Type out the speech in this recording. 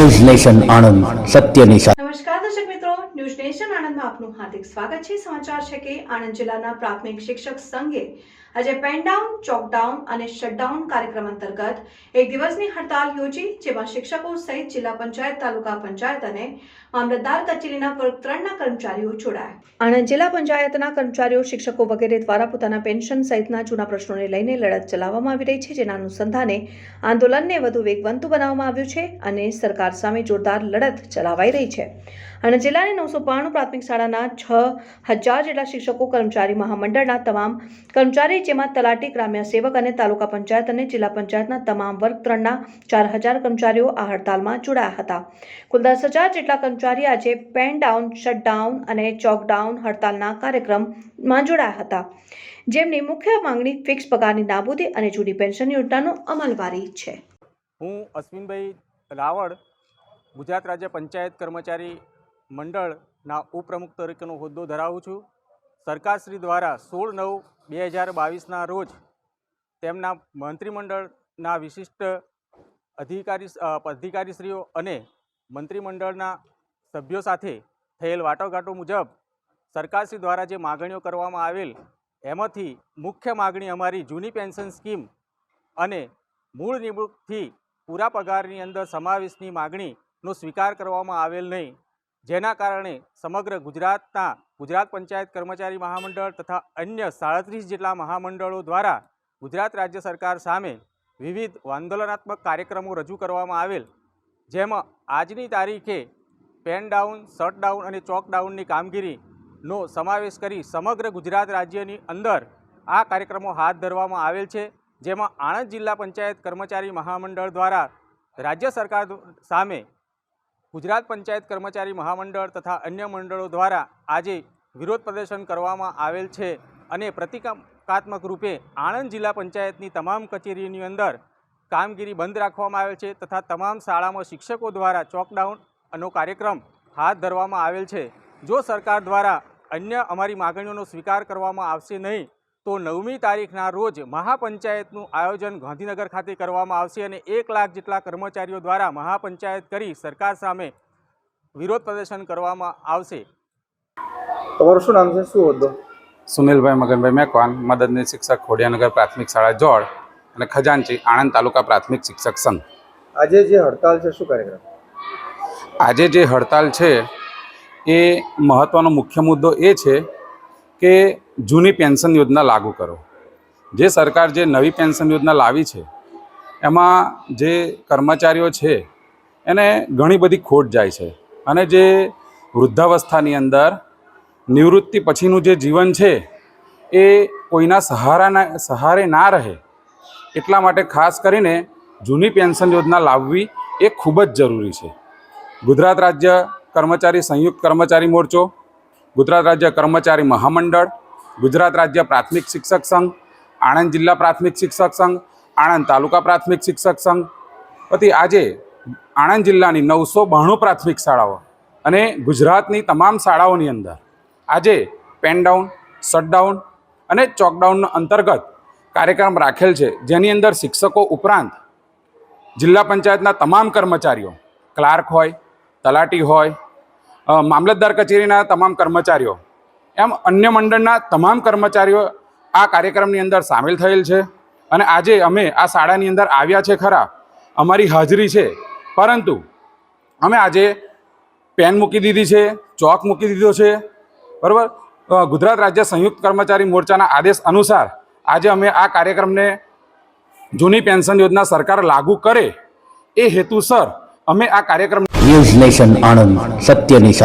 News nation Anand સત્યની સાથે નમસ્કાર દર્શક મિત્રો, ન્યૂઝ નેશન આણંદમાં આપનું હાર્દિક સ્વાગત છે. સમાચાર છે કે આણંદ જિલ્લાના પ્રાથમિક શિક્ષક સંઘે આજે પેનડાઉન ચોકડાઉન અને શટડાઉન કાર્યક્રમ અંતર્ગત એક દિવસની હડતાલ યોજી, જેમાં શિક્ષકો સહિત જિલ્લા પંચાયત, તાલુકા પંચાયત અને મામલતદાર કચેરીના વર્ગ ત્રણના કર્મચારીઓ જોડાયા. આણંદ જિલ્લા પંચાયતના કર્મચારીઓ, શિક્ષકો વગેરે દ્વારા પોતાના પેન્શન સહિતના જૂના પ્રશ્નોને લઈને લડત ચલાવવામાં આવી રહી છે, જેના અનુસંધાને આંદોલનને વધુ વેગવંતુ બનાવવામાં આવ્યું છે અને સરકાર સામે જોરદાર લડત ચલાવાઈ રહી છે. અને જિલ્લાની નવસો પ્રાથમિક શાળાના છ હજાર જેટલા શિક્ષકો, કર્મચારી, મહામંડળના તમામ કર્મચારી જેમાં તલાટી ગ્રામ્ય સેવક અને તાલુકા પંચાયત અને જિલ્લા પંચાયતના તમામ વર્ગ ત્રણના ચાર હજાર કર્મચારીઓ આ હડતાલમાં જોડાયા હતા. કુલ દસ હજાર જેટલા કર્મચારી આજે પેન ડાઉન શટડાઉન અને ચોકડાઉન હડતાલના કાર્યક્રમમાં જોડાયા હતા. જેમની મુખ્ય માંગણી ફિક્સ પગારની નાબૂદી અને જૂની પેન્શન યોજનાનો અમલવારી છે. હું અશ્વિનભાઈ રાવળ, ગુજરાત રાજ્ય પંચાયત કર્મચારી મંડળના ઉપપ્રમુખ તરીકેનો હોદ્દો ધરાવું છું. સરકારશ્રી દ્વારા સોળ નવ બે હજાર બાવીસના રોજ તેમના મંત્રીમંડળના વિશિષ્ટ અધિકારી અધિકારીશ્રીઓ અને મંત્રીમંડળના સભ્યો સાથે થયેલ વાટાઘાટો મુજબ સરકારશ્રી દ્વારા જે માગણીઓ કરવામાં આવેલ, એમાંથી મુખ્ય માગણી અમારી જૂની પેન્શન સ્કીમ અને મૂળ નિમણૂકથી પૂરા પગારની અંદર સમાવેશની માગણીનો સ્વીકાર કરવામાં આવેલ નહીં. જેના કારણે સમગ્ર ગુજરાતના ગુજરાત પંચાયત કર્મચારી મહામંડળ તથા અન્ય સાડત્રીસ જેટલા મહામંડળો દ્વારા ગુજરાત રાજ્ય સરકાર સામે વિવિધ આંદોલનાત્મક કાર્યક્રમો રજૂ કરવામાં આવેલ, જેમાં આજની તારીખે પેન ડાઉન, શટ ડાઉન અને ચોક ડાઉનની કામગીરીનો સમાવેશ કરી સમગ્ર ગુજરાત રાજ્યની અંદર આ કાર્યક્રમો હાથ ધરવામાં આવેલ છે, જેમાં આણંદ જિલ્લા પંચાયત કર્મચારી મહામંડળ દ્વારા રાજ્ય સરકાર સામે ગુજરાત પંચાયત કર્મચારી મહામંડળ તથા અન્ય મંડળો દ્વારા આજે વિરોધ પ્રદર્શન કરવામાં આવેલ છે અને પ્રતિકાત્મક રૂપે આણંદ જિલ્લા પંચાયતની તમામ કચેરીની અંદર કામગીરી બંધ રાખવામાં આવેલ છે તથા તમામ શાળામાં શિક્ષકો દ્વારા ચોકડાઉનનો કાર્યક્રમ હાથ ધરવામાં આવેલ છે. જો સરકાર દ્વારા અન્ય અમારી માગણીઓનો સ્વીકાર કરવામાં આવશે નહીં તો નવમી તારીખના રોજ મહાપંચાયતનું આયોજન ગાંધીનગર ખાતે કરવામાં આવશે અને એક લાખ જેટલા કર્મચારીઓ દ્વારા મહાપંચાયત કરી સરકાર સામે વિરોધ પ્રદર્શન કરવામાં આવશે. તમારું શું નામ છે? શું હોદ્દો? સુનિલભાઈ મગનભાઈ મેકવાન મદદની શિક્ષક ખોડિયાનગર પ્રાથમિક શાળા જોડ અને ખજાનચી આણંદ તાલુકા પ્રાથમિક શિક્ષક સંઘ. આજે જે હડતાલ છે શું કાર્યક્રમ? આજે જે હડતાલ છે એ મહત્ત્વનો મુખ્ય મુદ્દો એ છે કે જૂની પેન્શન યોજના લાગુ કરો. જે સરકાર જે નવી પેન્શન યોજના લાવી છે, એમાં જે કર્મચારીઓ છે, એને ઘણી બધી ખોટ જાય છે. અને જે વૃદ્ધાવસ્થાની અંદર નિવૃત્તિ પછીનું જે જીવન છે, એ કોઈના સહારાના, સહારે ના રહે. એટલા માટે ખાસ કરીને જૂની પેન્શન યોજના લાવવી એ ખૂબ જ જરૂરી છે. ગુજરાત રાજ્ય કર્મચારી સંયુક્ત કર્મચારી મોરચો ગુજરાત રાજ્ય કર્મચારી મહામંડળ, ગુજરાત રાજ્ય પ્રાથમિક શિક્ષક સંઘ, આણંદ જિલ્લા પ્રાથમિક શિક્ષક સંઘ, આણંદ તાલુકા પ્રાથમિક શિક્ષક સંઘ. પછી આજે આણંદ જિલ્લાની નવસો બાણું પ્રાથમિક શાળાઓ અને ગુજરાતની તમામ શાળાઓની અંદર આજે પેન ડાઉન શટડાઉન અને ચોકડાઉન અંતર્ગત કાર્યક્રમ રાખેલ છે. જેની અંદર શિક્ષકો ઉપરાંત જિલ્લા પંચાયતના તમામ કર્મચારીઓ, ક્લાર્ક હોય, તલાટી હોય મામલતદાર કચેરીના તમામ કર્મચારીઓ એમ અન્ય મંડળના તમામ કર્મચારીઓ આ કાર્યક્રમની અંદર સામેલ થયેલ છે. અને આજે અમે આ શાળાની અંદર આવ્યા છે ખરા. અમારી હાજરી છે. પરંતુ અમે આજે પેન મૂકી દીધી છે, ચોક મૂકી દીધો છે. બરાબર? ગુજરાત રાજ્ય સંયુક્ત કર્મચારી મોરચાના આદેશ અનુસાર આજે અમે આ કાર્યક્રમને જૂની પેન્શન યોજના સરકાર લાગુ કરે એ હેતુસર અમે આ કાર્યક્રમ ન્યૂઝ નેશન આણંદ, સત્યની